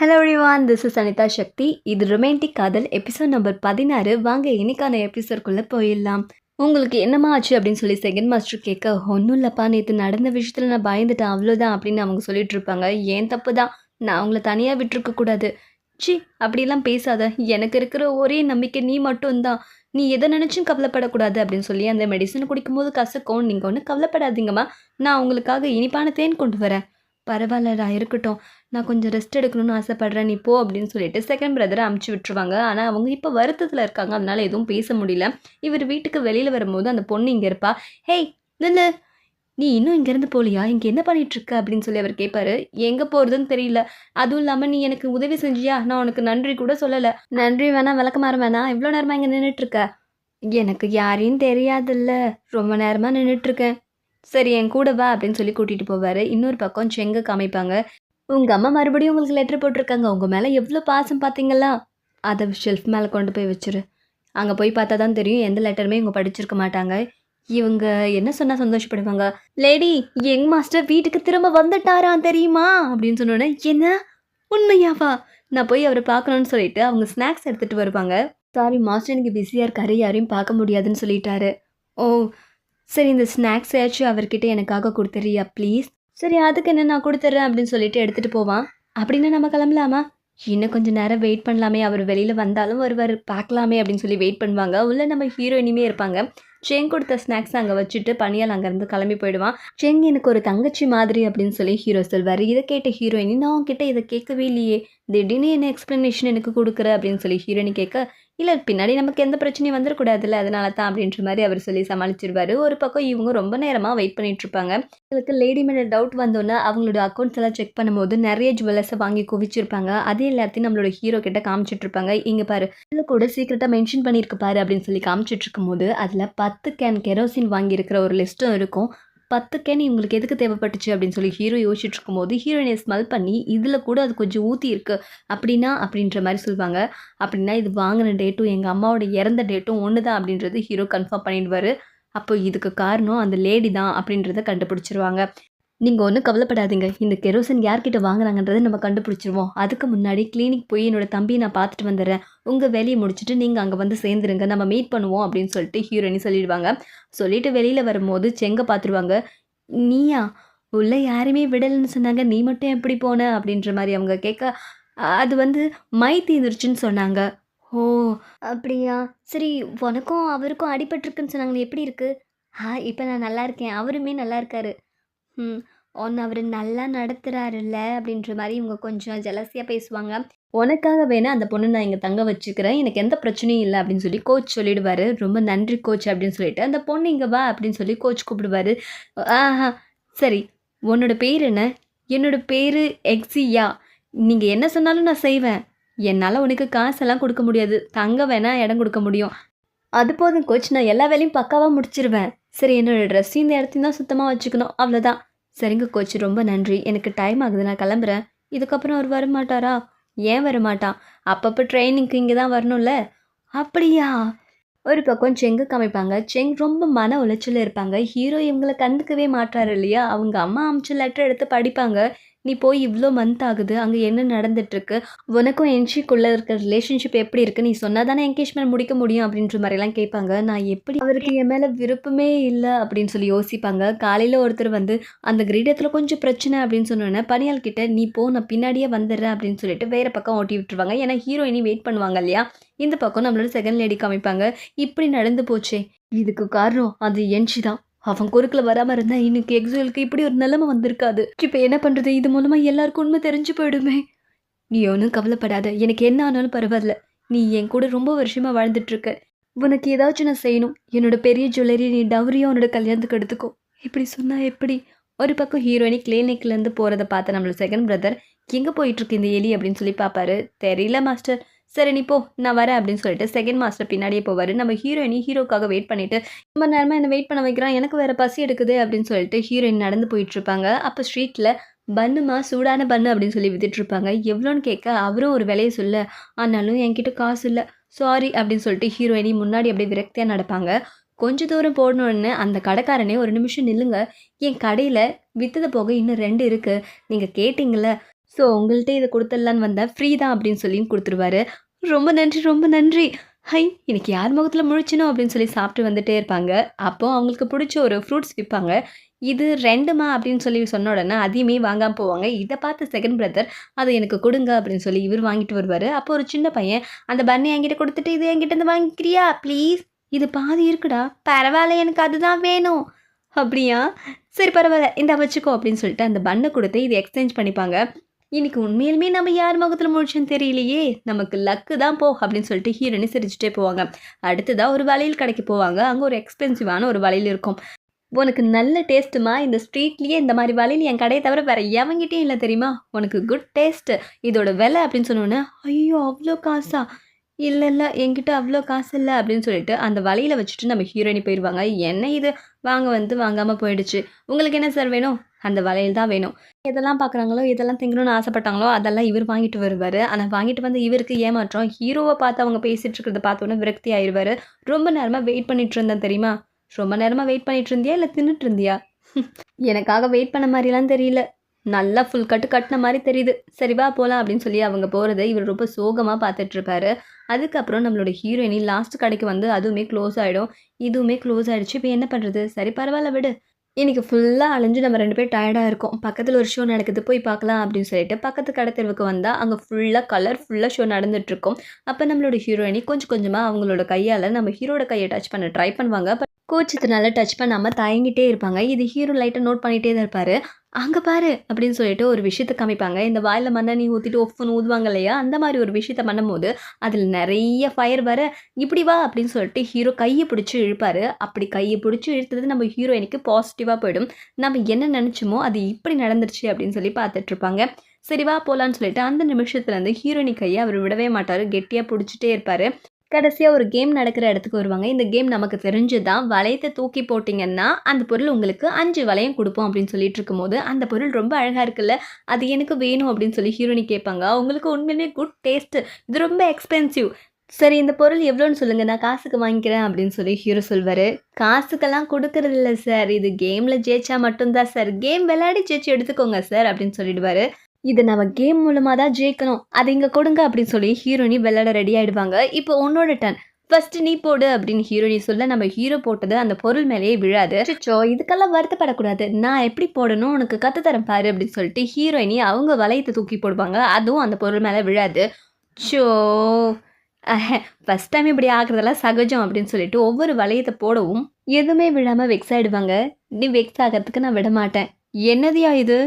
Hello everyone this is Anitha Sakthi இது romantic காதல் episode number பதினாறு. வாங்க இன்னைக்கான எபிசோட்குள்ளே போயிடலாம். உங்களுக்கு என்னம்மா ஆச்சு அப்படின்னு சொல்லி செகண்ட் மாஸ்டர் கேட்க ஒன்றும் இல்லைப்பா நேற்று நடந்த விஷயத்தில் நான் பயந்துட்டேன் அவ்வளோதான் அப்படின்னு அவங்க சொல்லிட்டு இருப்பாங்க. ஏன் தப்பு தான் நான் அவங்கள தனியாக விட்டுருக்க கூடாது. சி அப்படிலாம் பேசாத. எனக்கு இருக்கிற ஒரே நம்பிக்கை நீ மட்டும்தான். நீ எதை நினச்சும் கவலைப்படக்கூடாது அப்படின்னு சொல்லி அந்த மெடிசன் குடிக்கும்போது கசக்கும். நீங்கள் ஒன்றும் கவலைப்படாதீங்கம்மா. நான் உங்களுக்காக இனிப்பான தேன் கொண்டு வரேன். பரவாயில்லடா இருக்கட்டும். நான் கொஞ்சம் ரெஸ்ட் எடுக்கணும்னு ஆசைப்பட்றேன். நீ போ அப்படின்னு சொல்லிட்டு செகண்ட் பிரதரை அமுச்சு விட்டுருவாங்க. ஆனால் அவங்க இப்போ வருத்தத்தில் இருக்காங்க. அதனால் எதுவும் பேச முடியல. இவர் வீட்டுக்கு வெளியில் வரும்போது அந்த பொண்ணு இங்கே இருப்பா. ஹேய் நில்லு. நீ இன்னும் இங்கேருந்து போலியா இங்கே என்ன பண்ணிகிட்ருக்க அப்படின்னு சொல்லி அவர் கேட்பாரு எங்கே போகிறதுன்னு தெரியல. அதுவும் இல்லாமல் நீ எனக்கு உதவி செஞ்சியா? நான் உனக்கு நன்றி கூட சொல்லலை. நன்றி வேணாம் விளக்கமாற வேணாம். இவ்வளோ நேரமாக இங்கே நின்றுட்டுருக்க எனக்கு யாரையும் தெரியாதுல்ல. ரொம்ப நேரமாக நின்றுட்டுருக்கேன் சரி என் கூட வா அப்படின்னு சொல்லி கூட்டிகிட்டு போவார். இன்னொரு பக்கம் செங்க காமிப்பாங்க. உங்கள் அம்மா மறுபடியும் உங்களுக்கு லெட்டர் போட்டிருக்காங்க. உங்கள் மேலே எவ்வளோ பாசம் பார்த்தீங்களா அதை ஷெல்ஃப் மேலே கொண்டு போய் வச்சிரு. அங்கே போய் பார்த்தா தான் தெரியும். எந்த லெட்டருமே இவங்க படிச்சிருக்க மாட்டாங்க. இவங்க என்ன சொன்னால் சந்தோஷப்படுவாங்க? லேடி எங் மாஸ்டர் வீட்டுக்கு திரும்ப வந்துட்டாரான் தெரியுமா? அப்படின்னு சொன்னோன்னே என்ன? உண்மையாவா? நான் போய் அவரை பார்க்கணுன்னு சொல்லிட்டு அவங்க ஸ்நாக்ஸ் எடுத்துகிட்டு வருவாங்க. சாரி மாஸ்டர் எனக்கு பிஸியாக இருக்காரு. யாரையும் பார்க்க முடியாதுன்னு சொல்லிட்டாரு. ஓ சரி இந்த ஸ்நாக்ஸையாச்சும் அவர்கிட்ட எனக்காக கொடுத்துறியா ப்ளீஸ்? சரி அதுக்கு என்ன நான் கொடுத்துட்றேன் அப்படின்னு சொல்லிட்டு எடுத்துகிட்டு போவான் அப்படின்னா நம்ம கிளம்பலாமா? இன்னும் கொஞ்சம் நேரம் வெயிட் பண்ணலாமே அவர் வெளியில் வந்தாலும் வருவார் பார்க்கலாமே அப்படின்னு சொல்லி வெயிட் பண்ணுவாங்க. உள்ள நம்ம ஹீரோயினுமே இருப்பாங்க. செங் கொடுத்த ஸ்நாக்ஸ் அங்கே வச்சுட்டு பனியால் அங்கேருந்து கிளம்பி போயிடுவான். செங் எனக்கு ஒரு தங்கச்சி மாதிரி அப்படின்னு சொல்லி ஹீரோ சொல்வார். இதை கேட்ட ஹீரோயினி நான் உன்கிட்ட இதை கேட்கவே இல்லையே. திடீர்னு என்ன எக்ஸ்ப்ளனேஷன் எனக்கு கொடுக்குற? அப்படின்னு சொல்லி ஹீரோயினி கேட்க இல்லை பின்னாடி நமக்கு எந்த பிரச்சனையும் வந்துடக்கூடாதுல்ல அதனால தான் அப்படின்ற மாதிரி அவர் சொல்லி சமாளிச்சிருவாரு. ஒரு பக்கம் இவங்க ரொம்ப நேரமாக வெயிட் பண்ணிட்டு இருப்பாங்க. லேடி மேலே டவுட் வந்தோன்னே அவங்களோட அக்கௌண்ட்ஸ் எல்லாம் செக் பண்ணும்போது நிறைய ஜுவல்லர்ஸை வாங்கி குவிச்சிருப்பாங்க. அதே எல்லாத்தையும் நம்மளோட ஹீரோ கிட்ட காமிச்சிட்டு இருப்பாங்க. இங்கே பாரு இதில் கூட சீக்கிரட்டாக மென்ஷன் பண்ணியிருக்கு பாரு அப்படின்னு சொல்லி காமிச்சிட்டு இருக்கும்போது அதில் பத்து கேன் கெரோசின் வாங்கியிருக்கிற ஒரு லிஸ்ட்டும் இருக்கும். பத்து கேன் இவங்களுக்கு எதுக்கு தேவைப்பட்டுச்சு அப்படின்னு சொல்லி ஹீரோ யோசிச்சுட்டு இருக்கும்போது ஹீரோயினை ஸ்மெல் பண்ணி இதில் கூட அது கொஞ்சம் ஊற்றி இருக்கு. அப்படின்னா அப்படின்ற மாதிரி சொல்லுவாங்க. அப்படின்னா இது வாங்கின டேட்டும் எங்கள் அம்மாவோட இறந்த டேட்டும் ஒன்று தான் அப்படின்றது ஹீரோ கன்ஃபார்ம் பண்ணிடுவார். அப்போ இதுக்கு காரணம் அந்த லேடி தான் அப்படின்றத கண்டுபிடிச்சிருவாங்க. நீங்கள் ஒன்றும் கவலைப்படாதீங்க. இந்த கெரோசின் யார்கிட்ட வாங்குறாங்கன்றதை நம்ம கண்டுபிடிச்சிருவோம். அதுக்கு முன்னாடி கிளினிக் போய் என்னோட தம்பியை நான் பார்த்துட்டு வந்துடுறேன். உங்கள் வேலையை முடிச்சுட்டு நீங்கள் அங்கே வந்து சேர்ந்துருங்க. நம்ம மீட் பண்ணுவோம் அப்படின்னு சொல்லிட்டு ஹீரோயினி சொல்லிடுவாங்க. சொல்லிட்டு வெளியில் வரும்போது செங்க பார்த்துருவாங்க. நீயா உள்ளே யாருமே விடலைன்னு சொன்னாங்க. நீ மட்டும் எப்படி போன? அப்படின்ற மாதிரி அவங்க கேட்க அது வந்து மை தீந்துருச்சுன்னு சொன்னாங்க. ஓ அப்படியா? சரி உனக்கும் அவருக்கும் அடிபட்டிருக்குன்னு சொன்னாங்களே. எப்படி இருக்குது ஆ இப்போ நான் நல்லா இருக்கேன். அவருமே நல்லா இருக்காரு. ம். ஒன்று அவர் நல்லா நடத்துகிறாருல்ல அப்படின்ற மாதிரி இவங்க கொஞ்சம் ஜலசியாக பேசுவாங்க. உனக்காக வேணால் அந்த பொண்ணு நான் இங்கே தங்க வச்சுக்கிறேன். எனக்கு எந்த பிரச்சனையும் இல்லை அப்படின்னு சொல்லி கோச் சொல்லிடுவார். ரொம்ப நன்றி கோச் அப்படின்னு சொல்லிட்டு அந்த பொண்ணு இங்கே வா அப்படின்னு சொல்லி கோச் கூப்பிடுவார். ஆஹா சரி. உன்னோட பேர் என்ன? என்னோட பேர் எக்ஸியா. நீங்கள் என்ன சொன்னாலும் நான் செய்வேன். என்னால் உனக்கு காசெல்லாம் கொடுக்க முடியாது. தங்க வேணால் இடம் கொடுக்க முடியும். அது போதும் கோச் நான் எல்லா வேலையும் பக்காவாக முடிச்சிருவேன். சரி என்னோடய ட்ரெஸ்ஸையும் இந்த இடத்தையும் தான் சுத்தமாக வச்சுக்கணும். அவ்வளோதான் சரிங்க கோச் ரொம்ப நன்றி. எனக்கு டைம் ஆகுது நான் கிளம்புறேன். இதுக்கப்புறம் அவர் வரமாட்டாரா? ஏன் வரமாட்டான்? அப்பப்போ ட்ரைனிங்க்கு இங்கே தான் வரணும்ல? அப்படியா? ஒரு பக்கம் செங்கு காமிப்பாங்க. செங் ரொம்ப மன உளைச்சலில் இருப்பாங்க. ஹீரோ இவங்களை கண்டுக்கவே மாட்டாரு இல்லையா? அவங்க அம்மா அமிச்ச லெட்டர் எடுத்து படிப்பாங்க. நீ போய் இவ்வளோ மந்த் ஆகுது அங்கே என்ன நடந்துட்டுருக்கு? உனக்கும் என்ஷிக்குள்ளே இருக்க ரிலேஷன்ஷிப் எப்படி இருக்குது நீ சொன்னால் தானே என்கேஜ்மெண்ட் முடிக்க முடியும் அப்படின்ற மாதிரிலாம் கேட்பாங்க. நான் எப்படி அவருக்கு என் மேலே விருப்பமே இல்லை அப்படின்னு சொல்லி யோசிப்பாங்க. காலையில் ஒருத்தர் வந்து அந்த கிரீடத்தில் கொஞ்சம் பிரச்சனை அப்படின்னு சொன்னோன்னே பனியால் கிட்ட நீ போ நான் பின்னாடியே வந்துடுறேன் அப்படின்னு சொல்லிட்டு வேறு பக்கம் ஓட்டி விட்டுருவாங்க. ஏன்னா ஹீரோயினி வெயிட் பண்ணுவாங்க இல்லையா? இந்த பக்கம் நம்மளோட செகண்ட் லேடி காமிப்பாங்க இப்படி நடந்து போச்சே. இதுக்கு காரணம் அது என்ஷி தான். அவன் குறுக்கில் வராமல் இருந்தால் இன்னைக்கு எக்ஸுவலுக்கு இப்படி ஒரு நிலைமை வந்திருக்காது. இப்போ என்ன பண்ணுறது இது மூலமாக எல்லாருக்கும் உண்மை தெரிஞ்சு போயிடுமே. நீ ஒன்றும் கவலைப்படாத. எனக்கு என்ன ஆனாலும் பரவாயில்ல. நீ என் கூட ரொம்ப வருஷமாக வாழ்ந்துட்டுருக்க உனக்கு ஏதாச்சும் நான் செய்யணும். என்னோட பெரிய ஜுவல்லரி நீ டவுரியாக உன்னோட கல்யாணத்துக்கு எடுத்துக்கோ. இப்படி சொன்னால் எப்படி? ஒரு பக்கம் ஹீரோயினி கிளினிக்லேருந்து போகிறத பார்த்த நம்மளோட செகண்ட் பிரதர் எங்கே போயிட்டுருக்கு இந்த எலி? அப்படின்னு சொல்லி பார்ப்பாரு. தெரியல மாஸ்டர் சரி நீ போ நான் வரேன் அப்படின்னு சொல்லிட்டு செகண்ட் மாஸ்டர் பின்னாடியே போவார். நம்ம ஹீரோயினி ஹீரோக்காக வெயிட் பண்ணிட்டு ரொம்ப நேரமாக என்ன வெயிட் பண்ண வைக்கிறான் எனக்கு வேறு பசி எடுக்குது அப்படின்னு சொல்லிட்டு ஹீரோயின் நடந்து போயிட்டுருப்பாங்க அப்போ ஸ்ட்ரீட்டில் பண்ணுமா சூடான பண்ணு அப்படின்னு சொல்லி வித்துட்ருப்பாங்க எவ்வளோன்னு கேட்க அவரும் ஒரு விலையை சொல்ல ஆனாலும் என்கிட்ட காசு இல்லை சாரி அப்படின்னு சொல்லிட்டு ஹீரோயினி முன்னாடி அப்படியே விரக்தியாக நடப்பாங்க. கொஞ்ச தூரம் போடணுன்னு அந்த கடைக்காரனே ஒரு நிமிஷம் நில்லுங்க என் கடையில் வித்தது போக இன்னும் ரெண்டு இருக்குது நீங்கள் கேட்டிங்கள ஸோ உங்கள்கிட்ட இதை கொடுத்துடலான்னு வந்தேன் ஃப்ரீ தான் அப்படின்னு சொல்லி கொடுத்துருவாரு. ரொம்ப நன்றி ரொம்ப நன்றி. ஹை இன்னைக்கு யார் முகத்தில் முழிச்சினோ அப்படின்னு சொல்லி சாப்பிட்டு வந்துட்டே இருப்பாங்க. அப்போது அவங்களுக்கு பிடிச்ச ஒரு ஃப்ரூட்ஸ் விற்பாங்க இது ரெண்டுமா அப்படின்னு சொல்லி சொன்ன உடனே அதையுமே வாங்காமல் போவாங்க. இதை பார்த்து செகண்ட் பிரதர் அதை எனக்கு கொடுங்க அப்படின்னு சொல்லி இவர் வாங்கிட்டு வருவார். அப்போ ஒரு சின்ன பையன் அந்த பண்ணை என்கிட்ட கொடுத்துட்டு இது என்கிட்ட இருந்து வாங்கிக்கிறியா? ப்ளீஸ் இது பாதி இருக்குடா. பரவாயில்ல எனக்கு அதுதான் வேணும். அப்படியா? சரி பரவாயில்ல. இந்த வச்சுக்கோ அப்படின்னு சொல்லிட்டு அந்த பண்ணை கொடுத்து இது எக்ஸ்சேஞ்ச் பண்ணிப்பாங்க. இன்னைக்கு உண்மையிலுமே நம்ம யார் முகத்தில் முழிச்சோன்னு தெரியலையே? நமக்கு லக்கு தான் போ அப்படின்னு சொல்லிட்டு ஹீரோனி சிரிச்சுட்டே போவாங்க. அடுத்ததாக ஒரு வளையல் கடைக்கு போவாங்க. அங்கே ஒரு எக்ஸ்பென்சிவான ஒரு வளையல் இருக்கும். உனக்கு நல்ல டேஸ்ட்டுமா இந்த ஸ்ட்ரீட்லேயே இந்த மாதிரி வளையல் என் கடையை தவிர வேற எவங்கிட்டேயும் இல்லை தெரியுமா? உனக்கு குட் டேஸ்ட்டு இதோட விலை அப்படின்னு சொன்னோன்னே ஐயோ அவ்வளோ காசா? இல்லை இல்லை என்கிட்ட அவ்வளோ காசு இல்லை அப்படின்னு சொல்லிட்டு அந்த வலையில் வச்சுட்டு நம்ம ஹீரோயினி போயிடுவாங்க. என்ன இது? வாங்க வந்து வாங்காமல் போயிடுச்சு. உங்களுக்கு என்ன சார் வேணும்? அந்த வளையல் தான் வேணும். எதெல்லாம் பார்க்குறாங்களோ எதெல்லாம் திங்கணும்னு ஆசைப்பட்டாங்களோ அதெல்லாம் இவர் வாங்கிட்டு வருவார். ஆனால் வாங்கிட்டு வந்து இவருக்கு ஏமாற்றம் ஹீரோவை பார்த்து அவங்க பேசிகிட்டு இருக்கிறத பார்த்தோன்னே விரக்தி ஆயிடுவார். ரொம்ப நேரமாக வெயிட் பண்ணிட்டு இருந்தேன் தெரியுமா? ரொம்ப நேரமாக வெயிட் பண்ணிட்டு இருந்தியா? இல்லை தின்னுட்டு இருந்தியா? எனக்காக வெயிட் பண்ண மாதிரிலாம் தெரியல. நல்லா ஃபுல் கட்டு கட்டின மாதிரி தெரியுது. சரிவா போகலாம் அப்படின்னு சொல்லி அவங்க போகிறத இவர் ரொம்ப சோகமாக பார்த்துட்ருப்பாரு அதுக்கப்புறம் நம்மளோட ஹீரோயினி லாஸ்ட் கடைக்கு வந்து அதுவுமே க்ளோஸ் ஆகிடும் இதுவுமே க்ளோஸ் ஆகிடுச்சு இப்போ என்ன பண்ணுறது சரி பரவாயில்ல விடு. இன்னைக்கு ஃபுல்லாக அலைஞ்சு நம்ம ரெண்டு பேர் டயர்டாக இருக்கோம். பக்கத்தில் ஒரு ஷோ நடக்குது போய் பார்க்கலாம் அப்படின்னு சொல்லிட்டு பக்கத்து கடை தெருவுக்கு வந்தால் அங்கே ஃபுல்லாக கலர் ஃபுல்லாக ஷோ நடந்துகிட்ருக்கும் அப்போ நம்மளோட ஹீரோயினி கொஞ்சம் கொஞ்சமாக அவங்களோட கையால் நம்ம ஹீரோட கையை டச் பண்ண ட்ரை பண்ணுவாங்க. பட் கூச்சத்தினால டச் பண்ணாமல் தயங்கிட்டே இருப்பாங்க. இது ஹீரோ லைட்டாக நோட் பண்ணிகிட்டே தான் இருப்பார். அங்கே பாரு அப்படின்னு சொல்லிட்டு ஒரு விஷயத்தை காமிப்பாங்க. இந்த வாயில் மண்ணெண்ணி ஊற்றிட்டு ஒஃப்னு ஊதுவாங்க இல்லையா? அந்த மாதிரி ஒரு விஷயத்த பண்ணும்போது அதில் நிறைய ஃபயர் வர இப்படி வா அப்படின்னு சொல்லிட்டு ஹீரோ கையை பிடிச்சி இழுப்பார். அப்படி கையை பிடிச்சி இழுத்தது நம்ம ஹீரோயினுக்கு பாசிட்டிவாக போயிடும். நம்ம என்ன நினச்சோமோ அது இப்படி நடந்துருச்சு அப்படின்னு சொல்லி பார்த்துட்ருப்பாங்க சரி வா போகலான்னு சொல்லிட்டு அந்த நிமிஷத்துலேருந்து ஹீரோயினி கையை அவர் விடவே மாட்டார். கெட்டியாக பிடிச்சிட்டே இருப்பார். கடைசியாக ஒரு கேம் நடக்கிற இடத்துக்கு வருவாங்க. இந்த கேம் நமக்கு தெரிஞ்சு தான் வளையத்தை தூக்கி போட்டிங்கன்னா அந்த பொருள் உங்களுக்கு அஞ்சு வளையம் கொடுப்போம் அப்படின்னு சொல்லிட்டு இருக்கும்போது அந்த பொருள் ரொம்ப அழகாக இருக்குல்ல அது எனக்கு வேணும் அப்படின்னு சொல்லி ஹீரோனி கேட்பாங்க. அவங்களுக்கு உண்மையிலேயே குட் டேஸ்ட்டு இது ரொம்ப எக்ஸ்பென்சிவ் சரி இந்த பொருள் எவ்வளோன்னு சொல்லுங்கள் நான் காசுக்கு வாங்கிக்கிறேன் அப்படின்னு சொல்லி ஹீரோ சொல்வார். காசுக்கெல்லாம் கொடுக்கறது இல்லை சார் இது கேமில் ஜெயிச்சா மட்டும்தான் சார் கேம் விளையாடி ஜெயிச்சு எடுத்துக்கோங்க சார் அப்படின்னு சொல்லிடுவார். இது நம்ம கேம் மூலமாக தான் ஜெயிக்கணும். அதை இங்கே கொடுங்க அப்படின்னு சொல்லி ஹீரோனி விளையாட ரெடி ஆகிடுவாங்க இப்போ உன்னோட டன் ஃபஸ்ட்டு நீ போடு அப்படின்னு ஹீரோனி சொல்ல நம்ம ஹீரோ போட்டது அந்த பொருள் மேலேயே விழாது. அச்சோ இதுக்கெல்லாம் வருத்தப்படக்கூடாது. நான் எப்படி போடணும்? உனக்கு கற்று தரேன் பாரு அப்படின்னு சொல்லிட்டு ஹீரோயினி அவங்க வளையத்தை தூக்கி போடுவாங்க. அதுவும் அந்த பொருள் மேலே விழாது. ஷோ ஃபஸ்ட் டைம் இப்படி ஆகுறதெல்லாம் சகஜம் அப்படின்னு சொல்லிட்டு ஒவ்வொரு வளையத்தை போடவும் எதுவுமே விழாமல் வெக்ஸ் ஆகிடுவாங்க நீ வெக்ஸ் ஆகிறதுக்கு நான் விட மாட்டேன் என்னதியா இது?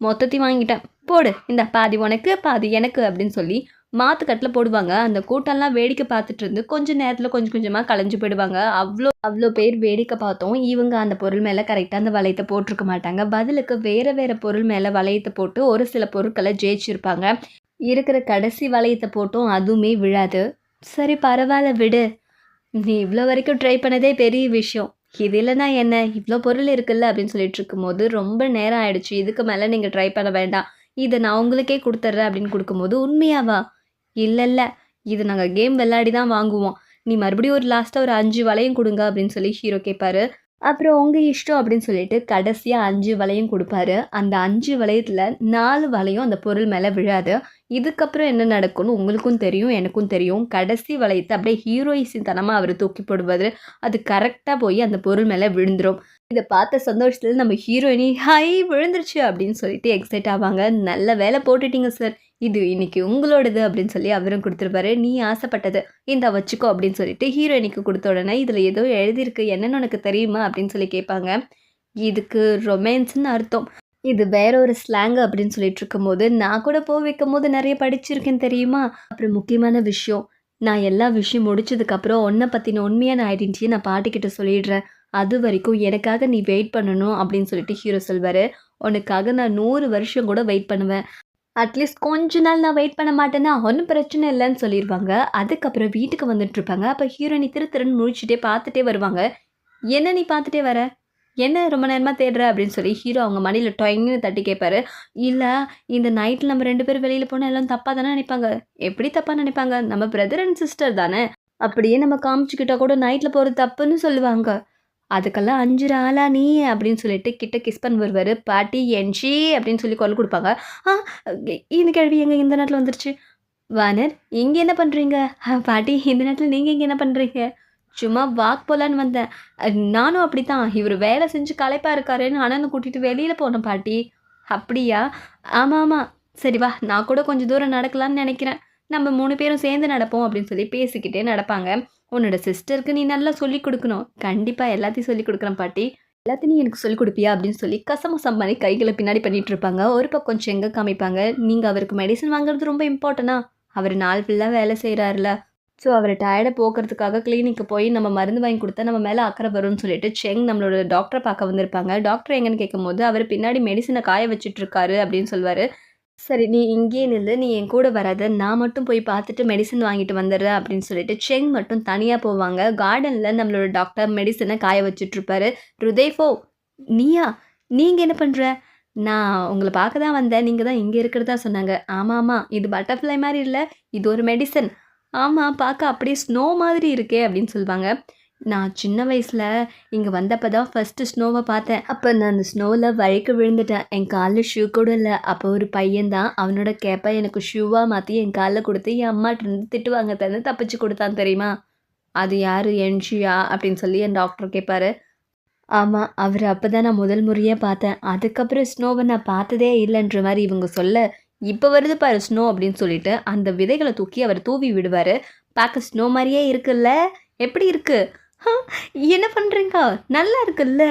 மொத்தத்தையும் வாங்கிட்டேன். போடு இந்த பாதி உனக்கு பாதி எனக்கு அப்படின்னு சொல்லி மாத்துக்கட்டில் போடுவாங்க. அந்த கூட்டம்லாம் வேடிக்கை பார்த்துட்டு இருந்து கொஞ்சம் நேரத்தில் கொஞ்சம் கொஞ்சமாக கலைஞ்சு போயிடுவாங்க. அவ்வளோ அவ்வளோ பேர் வேடிக்கை பார்த்தோம். இவங்க அந்த பொருள் மேலே கரெக்டாக அந்த வளையத்தை போட்டிருக்க மாட்டாங்க. பதிலுக்கு வேறு வேறு பொருள் மேலே வளையத்தை போட்டு ஒரு சில பொருட்களை ஜெயிச்சிருப்பாங்க. இருக்கிற கடைசி வளையத்தை போட்டும் அதுவுமே விழாது. சரி பரவாயில்ல விடு. நீ இவ்வளோ வரைக்கும் ட்ரை பண்ணதே பெரிய விஷயம். இது இல்லைனா என்ன? இவ்வளோ பொருள் இருக்குல்ல அப்படின்னு சொல்லிட்டு இருக்கும்போது ரொம்ப நேரம் ஆயிடுச்சு. இதுக்கு மேலே நீங்கள் ட்ரை பண்ண வேண்டாம். இதை நான் உங்களுக்கே கொடுத்துட்றேன் அப்படின்னு கொடுக்கும்போது உண்மையாவா? இல்லை இல்லை இது நாங்கள் கேம் விளையாடி தான் வாங்குவோம். நீ மறுபடியும் ஒரு லாஸ்ட்டாக ஒரு அஞ்சு வலையும் கொடுங்க அப்படின்னு சொல்லி ஹீரோ கேட்பாரு. அப்புறம் உங்கள் இஷ்டம் அப்படின்னு சொல்லிட்டு கடைசியாக அஞ்சு வலையும் கொடுப்பாரு. அந்த அஞ்சு வளையத்தில் நாலு வலையும் அந்த பொருள் மேலே விழாது. இதுக்கப்புறம் என்ன நடக்கும்னு உங்களுக்கும் தெரியும் எனக்கும் தெரியும். கடைசி வளையத்தை அப்படியே ஹீரோயிஸின் தனமாக அவர் தூக்கி போடுவார். அது கரெக்டாக போய் அந்த பொருள் மேலே விழுந்துடும் இதை பார்த்த சந்தோஷத்தில் நம்ம ஹீரோயினி ஹை விழுந்துருச்சு அப்படின்னு சொல்லிட்டு எக்ஸைட் ஆவாங்க. நல்ல வேலை போட்டுட்டீங்க சார் இது இன்னைக்கு உங்களோடது அப்படின்னு சொல்லி அவரும் கொடுத்துருப்பாரு. நீ ஆசைப்பட்டது. இந்த வச்சுக்கோ அப்படின்னு சொல்லிட்டு ஹீரோயினிக்கு கொடுத்த உடனே இதில் ஏதோ எழுதியிருக்கு. என்னென்னு உனக்கு தெரியுமா? அப்படின்னு சொல்லி கேட்பாங்க. இதுக்கு ரொமான்ஸ்னு அர்த்தம். இது வேற ஒரு ஸ்லாங் அப்படின்னு சொல்லிட்டு இருக்கும்போது நான் கூட போய் வைக்கும் போது நிறைய படிச்சிருக்கேன் தெரியுமா? அப்புறம் முக்கியமான விஷயம் நான் எல்லா விஷயம் முடிச்சதுக்கப்புறம் உன்னை பற்றின உண்மையான ஐடென்டிட்டியை நான் பாட்டிக்கிட்ட சொல்லிடுறேன். அது வரைக்கும் எனக்காக நீ வெயிட் பண்ணணும் அப்படின்னு சொல்லிட்டு ஹீரோ சொல்வார். உனக்காக நான் நூறு வருஷம் கூட வெயிட் பண்ணுவேன். அட்லீஸ்ட் கொஞ்ச நாள் நான் வெயிட் பண்ண மாட்டேன்னா ஒன்றும் பிரச்சனை இல்லைன்னு சொல்லிடுவாங்க அதுக்கப்புறம் வீட்டுக்கு வந்துட்டு இருப்பாங்க. அப்போ ஹீரோயினி திரு திருன்னு முழிச்சுட்டே பார்த்துட்டே வருவாங்க. என்ன நீ பார்த்துட்டே வர? என்ன ரொம்ப நேரமாக தேடுற? அப்படின்னு சொல்லி ஹீரோ அவங்க மடியில் டொயங்னு தட்டி கேட்பாரு இல்லை இந்த நைட்டில் நம்ம ரெண்டு பேரும் வெளியில் போனால் எல்லாம் தப்பாக தானே நினைப்பாங்க? எப்படி தப்பாக நினைப்பாங்க? நம்ம பிரதர் அண்ட் சிஸ்டர் தானே. அப்படியே நம்ம காமிச்சுக்கிட்டா கூட நைட்டில் போகிறது தப்புன்னு சொல்லுவாங்க. அதுக்கெல்லாம் அஞ்சு ஆளா நீ? அப்படின்னு சொல்லிட்டு கிட்ட கிஸ் பண்ண வருவார். பாட்டி என்ஷி அப்படின்னு சொல்லி குரல் கொடுப்பாங்க. ஆ இந்த கேள்வி எங்கே இந்த நேரத்தில் வந்துருச்சு? வானர் இங்கே என்ன பண்ணுறீங்க பாட்டி இந்த நேரத்தில் நீங்கள் இங்கே என்ன பண்ணுறீங்க சும்மா வாக் போகலான்னு வந்தேன். நானும் அப்படி தான் இவர் வேலை செஞ்சு களைப்பாக இருக்காருன்னு அண்ணனை கூட்டிகிட்டு வெளியில் போனேன் பாட்டி. அப்படியா? ஆமாம் ஆமாம் சரி வா நான் கூட கொஞ்சம் தூரம் நடக்கலாம்னு நினைக்கிறேன். நம்ம மூணு பேரும் சேர்ந்து நடப்போம் அப்படின்னு சொல்லி பேசிக்கிட்டே நடப்பாங்க. உன்னோட சிஸ்டருக்கு நீ நல்லா சொல்லிக் கொடுக்கணும். கண்டிப்பாக எல்லாத்தையும் சொல்லி கொடுக்குறேன் பாட்டி. எல்லாத்தையும் நீ எனக்கு சொல்லிக் கொடுப்பியா அப்படின்னு சொல்லி கசமசம் பண்ணி கைகளை பின்னாடி பண்ணிட்டு இருப்பாங்க. ஒரு பக்கம் செங்க காமிப்பாங்க. நீங்கள் அவருக்கு மெடிசன் வாங்குறது ரொம்ப இம்பார்ட்டனா அவர் நாள் ஃபுல்லாக வேலை செய்கிறாருல ஸோ அவர் டயர்டை போக்குறதுக்காக கிளினிக்கு போய் நம்ம மருந்து வாங்கி கொடுத்தா நம்ம மேலே அக்கறை வரும்னு சொல்லிட்டு செங் நம்மளோட டாக்டரை பார்க்க வந்திருப்பாங்க. டாக்டர் எங்கன்னு கேட்கும்போது அவர் பின்னாடி மெடிசனை காய வச்சுட்டு இருக்காரு அப்படின்னு சொல்லுவார். சரி நீ இங்கேயே நில்லு. நீ என் கூட வராத. நான் மட்டும் போய் பார்த்துட்டு மெடிசன் வாங்கிட்டு வந்துடுறேன் அப்படின்னு சொல்லிட்டு செங் மட்டும் தனியாக போவாங்க. கார்டனில் நம்மளோட டாக்டர் மெடிசனை காய வச்சுட்ருப்பாரு ருதேஃபோ நீயா? நீங்கள் என்ன பண்ணுற நான் உங்களை பார்க்க தான் வந்தேன். நீங்கள் தான் இங்கே இருக்கிறதா சொன்னாங்க. ஆமாம் ஆமாம் இது பட்டர்ஃப்ளை மாதிரி இல்லை. இது ஒரு மெடிசன் ஆமாம் பார்க்க அப்படியே ஸ்னோ மாதிரி இருக்கே அப்படின்னு சொல்லுவாங்க நான் சின்ன வயசில் இங்கே வந்தப்போ தான் ஃபஸ்ட்டு ஸ்னோவை பார்த்தேன். அப்போ நான் அந்த ஸ்னோவில் வழுக்க விழுந்துட்டேன். என் காலில் ஷூ கூட இல்லை. அப்போ ஒரு பையன் தான். அவனோட கேப்பை எனக்கு ஷூவாக மாற்றி என் காலில் கொடுத்து என் அம்மாட்ட இருந்து திட்டுவாங்க. தந்து தப்பிச்சு கொடுத்தான் தெரியுமா? அது யார்? என்ஷியா அப்படின்னு சொல்லி என் டாக்டர் கேட்பாரு ஆமாம் அவர் அப்போ தான் நான் முதல் முறையாக பார்த்தேன். அதுக்கப்புறம் ஸ்னோவை நான் பார்த்ததே இல்லைன்ற மாதிரி இவங்க சொல்ல இப்போ வருது பாரு ஸ்னோ அப்படின்னு சொல்லிட்டு அந்த விதைகளை தூக்கி அவர் தூவி விடுவார். பார்க்க ஸ்னோ மாதிரியே இருக்குல்ல? எப்படி இருக்குது என்ன பண்ணுறீங்க நல்லா இருக்குல்ல.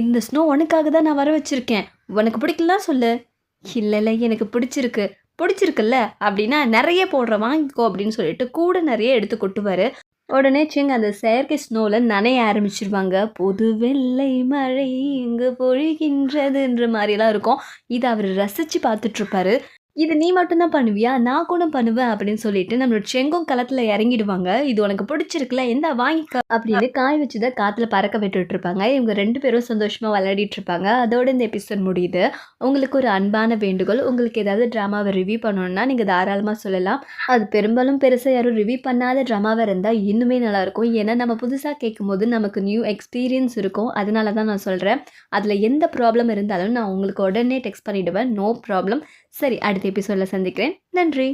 இந்த ஸ்னோ உனக்காக தான் நான் வர வச்சுருக்கேன். உனக்கு பிடிக்கலாம் சொல்லு. இல்லை இல்லை எனக்கு பிடிச்சிருக்கு. பிடிச்சிருக்குல்ல? அப்படின்னா நிறைய போடுற வாங்கிக்கோ அப்படின்னு சொல்லிட்டு கூட நிறைய எடுத்து கொட்டுவார். உடனே சிங்க அந்த செயற்கை ஸ்னோவில் நனைய ஆரம்பிச்சிருவாங்க. புது வெள்ளை மழை இங்கு பொழிகின்றதுன்ற மாதிரிலாம் இருக்கும். இதை அவர் ரசித்து பார்த்துட்ருப்பாரு இது நீ மட்டும்தான் பண்ணுவியா? நான் கூட பண்ணுவேன் அப்படின்னு சொல்லிட்டு நம்மளோட செங்கும் களத்தில் இறங்கிடுவாங்க. இது உனக்கு பிடிச்சிருக்குல்ல எந்த வாங்கிக்க அப்படின்னு காய் வச்சுதான் காற்றுல பறக்க விட்டுட்டு இருப்பாங்க இவங்க ரெண்டு பேரும் சந்தோஷமாக விளையாடிட்டு இருப்பாங்க அதோட இந்த எபிசோட் முடியுது. உங்களுக்கு ஒரு அன்பான வேண்டுகோள் உங்களுக்கு ஏதாவது ட்ராமாவை ரிவ்யூ பண்ணணும்னா நீங்கள் தாராளமாக சொல்லலாம். அது பெரும்பாலும் பெருசாக யாரும் ரிவ்யூ பண்ணாத ட்ராமாவாக இருந்தால் இன்னுமே நல்லாயிருக்கும். ஏன்னா நம்ம புதுசாக கேட்கும்போது நமக்கு நியூ எக்ஸ்பீரியன்ஸ் இருக்கும். அதனால தான் நான் சொல்கிறேன் அதில் எந்த ப்ராப்ளம் இருந்தாலும் நான் உங்களுக்கு உடனே டெக்ஸ்ட் பண்ணிவிடுவேன் நோ ப்ராப்ளம் சரி அடுத்த எபிசோடில் சந்திக்கிறேன். நன்றி.